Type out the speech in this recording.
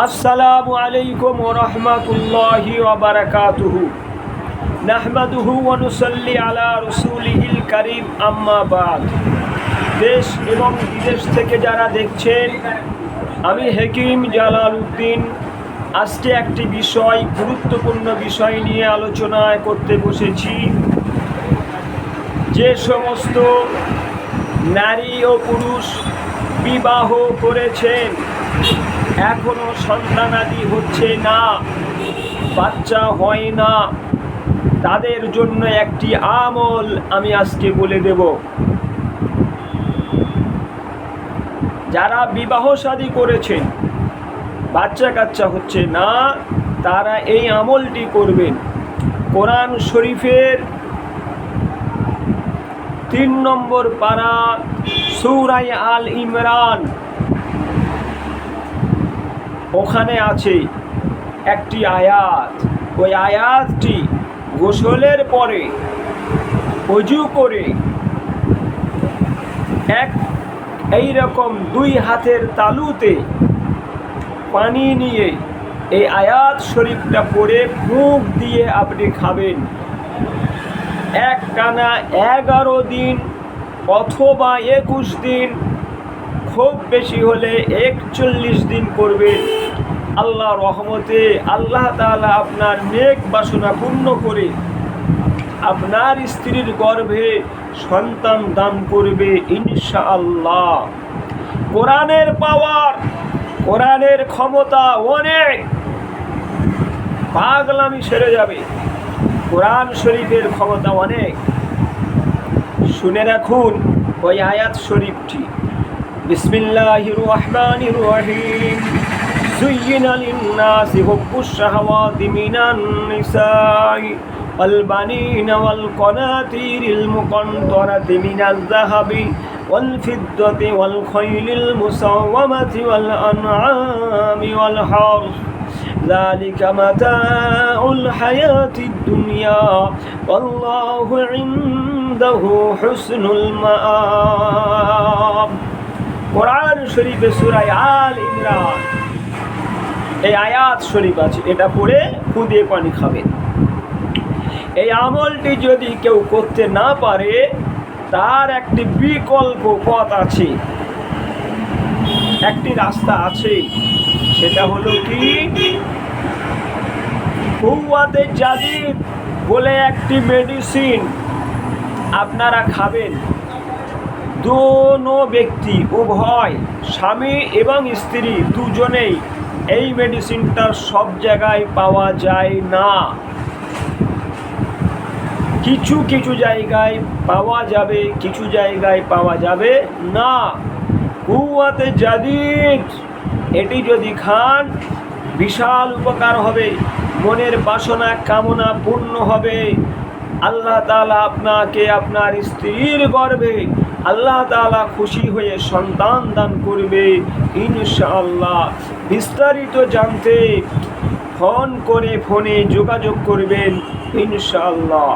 আসসালামু আলাইকুম রহমতুল্লাহি ওবারাকাতুহু নাহমাদুহু ওয়ানুসাল্লি আলা রসুলিহিল করিম, আম্মা বাদ। দেশ এবং বিদেশ থেকে যারা দেখছেন, আমি হেকিম জালাল উদ্দিন আজকে একটি বিষয়, গুরুত্বপূর্ণ বিষয় নিয়ে আলোচনা করতে বসেছি। যে সমস্ত নারী ও পুরুষ বিবাহ করেছেন এখনও সন্তানাদি হচ্ছে না। বাচ্চা হয় না। তাদের জন্য একটি আমল আমি আজকে বলে দেব। যারা বিবাহ শাদী করেছেন, বাচ্চা কাচ্চা হচ্ছে না, তারা এই আমলটি করবেন। কোরআন শরীফের তিন নম্বর পাড়া সৌরাই আল ইমরান ওখানে আছে একটি আয়াত। ওই আয়াতটি গোসলের পরে অজু করে এক এই রকম দুই হাতের তালুতে পানি নিয়ে এই আয়াত শরীফটা পরে মুখ দিয়ে আপনি খাবেন। এক টানা এগারো দিন অথবা একুশ দিন খুব বেশি হলে একচল্লিশ দিন করবেন আল্লাহ রহমতে আল্লাহ তাআলা আপনার নেক বাসনা পূর্ণ করে আপনার স্ত্রীর গর্ভে সন্তান দান করবে ইনশাআল্লাহ। কোরআনের পাওয়ার, কোরআনের ক্ষমতা অনেক। পাগলামি সেরে যাবে। কোরআন শরীফের ক্ষমতা অনেক। শুনে রাখুন, ওই আয়াত শরীফটি। بسم الله الرحمن الرحيم زين للناس حب الشهوات من النساء والبنين والقناطير المقنطرة من الذهب والفضة والخيل المسومة والأنعام والحرث ذلك متاع الحياة الدنيا والله عنده حسن المآب কোরআন শরীফে সুরাই আল ইমরান। এই আয়াত শরীফ আছে, এটা পড়ে খুদে পানি খাবেন এই আমলটি যদি কেউ করতে না পারে, তার একটি বিকল্প পথ আছে। একটি রাস্তা আছে, সেটা হলো কি? হুয়াতে জাদিদ বলে একটি মেডিসিন আপনারা খাবেন। দোনো ব্যক্তি, উভয় স্বামী এবং স্ত্রী, দুজনেই এই মেডিসিনটা সব জায়গায় পাওয়া যায় না। কিছু কিছু জায়গায় পাওয়া যাবে, কিছু জায়গায় পাওয়া যাবে না। কুয়াতে জাদিদ, এটি যদি খান, বিশাল উপকার হবে, মনের বাসনা, কামনা পূর্ণ হবে। আল্লাহ তালা আপনাকে, আপনার স্ত্রীর গর্বে আল্লাহ তালা খুশি হয়ে সন্তান দান করবে। ইনশাআল্লাহ বিস্তারিত জানতে ফোন করে ফোনে যোগাযোগ করবেন ইনশাআল্লাহ।